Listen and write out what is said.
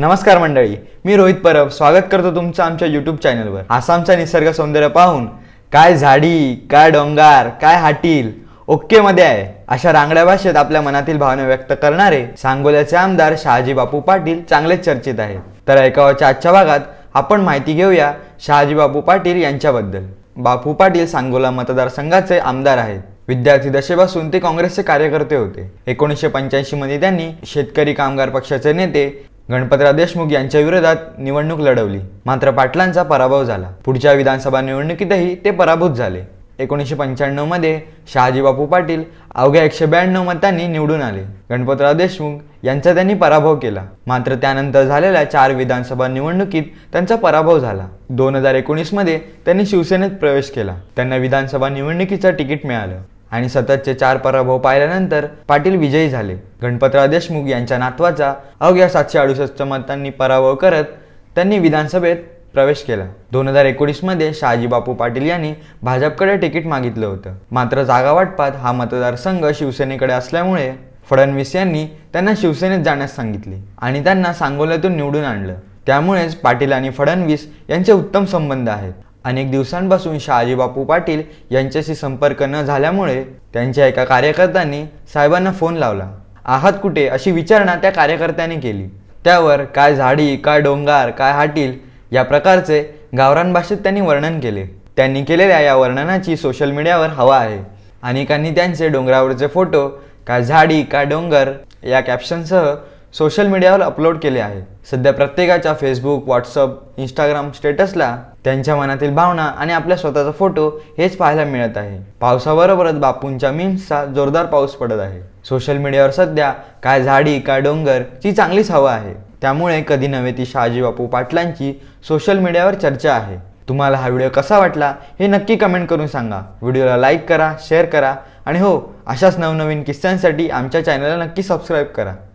नमस्कार मंडळी मी रोहित परब. स्वागत करतो तुमचं आमच्या यूट्यूब चॅनलवर आसामचा निसर्ग सौंदर्य पाहून काय झाडी काय डोंगर काय हाटील ओके मध्ये आहे अशा रांगड्या भाषेत आपल्या मनातील भावना व्यक्त करणारे सांगोल्याचे आमदार शहाजी बापू पाटील चांगलेच चर्चेत आहेत. तर ऐकावाच्या आजच्या भागात आपण माहिती घेऊया शहाजी बापू पाटील यांच्याबद्दल. बापू पाटील सांगोला मतदारसंघाचे आमदार आहेत. विद्यार्थी दशेपासून ते काँग्रेसचे कार्यकर्ते होते. एकोणीसशे पंच्याऐंशी मध्ये त्यांनी शेतकरी कामगार पक्षाचे नेते गणपतराव देशमुख यांच्या विरोधात निवडणूक लढवली. मात्र पाटलांचा पराभव झाला. पुढच्या विधानसभा निवडणुकीतही ते पराभूत झाले. एकोणीसशे पंच्याण्णवमध्ये शहाजी बापू पाटील अवघ्या एकशे ब्याण्णव मतांनी निवडून आले. गणपतराव देशमुख यांचा त्यांनी पराभव केला. मात्र त्यानंतर झालेल्या चार विधानसभा निवडणुकीत त्यांचा पराभव झाला. दोन हजार एकोणीसमध्ये त्यांनी शिवसेनेत प्रवेश केला. त्यांना विधानसभा निवडणुकीचं तिकीट मिळालं. आणि सततचे चार पराभव पाहिल्यानंतर पाटील विजयी झाले. गणपतराव देशमुख यांच्या नातवाचा अवघ्या सातशे अडुसष्ट मतांनी पराभव करत त्यांनी विधानसभेत प्रवेश केला. दोन हजार एकोणीसमध्ये शहाजीबापू पाटील यांनी भाजपकडे तिकीट मागितलं होतं. मात्र जागा वाटपात हा मतदारसंघ शिवसेनेकडे असल्यामुळे फडणवीस यांनी त्यांना शिवसेनेत जाण्यास सांगितले आणि त्यांना सांगोल्यातून निवडून आणलं. त्यामुळेच पाटील आणि फडणवीस यांचे उत्तम संबंध आहेत. अनेक दिवसांपासून शहाजीबापू पाटील यांच्याशी संपर्क न झाल्यामुळे त्यांच्या एका कार्यकर्त्यांनी साहेबांना फोन लावला. आहात कुठे? अशी विचारणा त्या कार्यकर्त्याने केली. त्यावर काय झाडी काय डोंगर काय हाटील या प्रकारचे गावरान भाषेत त्यांनी वर्णन केले. त्यांनी केलेल्या या वर्णनाची सोशल मीडियावर हवा आहे. अनेकांनी त्यांचे डोंगरावरचे फोटो काय झाडी काय डोंगर या कॅप्शनसह सोशल मीडियावर अपलोड केले आहे. सध्या प्रत्येकाच्या फेसबुक व्हॉट्सअप इंस्टाग्राम स्टेटसला त्यांच्या मनातील भावना आणि आपल्या स्वतःचा फोटो हेच पाहायला मिळत आहे. पावसाबरोबरच बापूंच्या मीम्सचा जोरदार पाऊस पडत आहे. सोशल मीडियावर सध्या काय झाडी काय डोंगर ची चांगलीच हवा आहे. त्यामुळे कधी नव्हे ती शहाजी बापू पाटलांची सोशल मीडियावर चर्चा आहे. तुम्हाला हा व्हिडिओ कसा वाटला हे नक्की कमेंट करून सांगा. व्हिडिओला लाईक करा शेअर करा आणि हो अशाच नवनवीन किस्स्यांसाठी आमच्या चॅनलला नक्की सबस्क्राईब करा.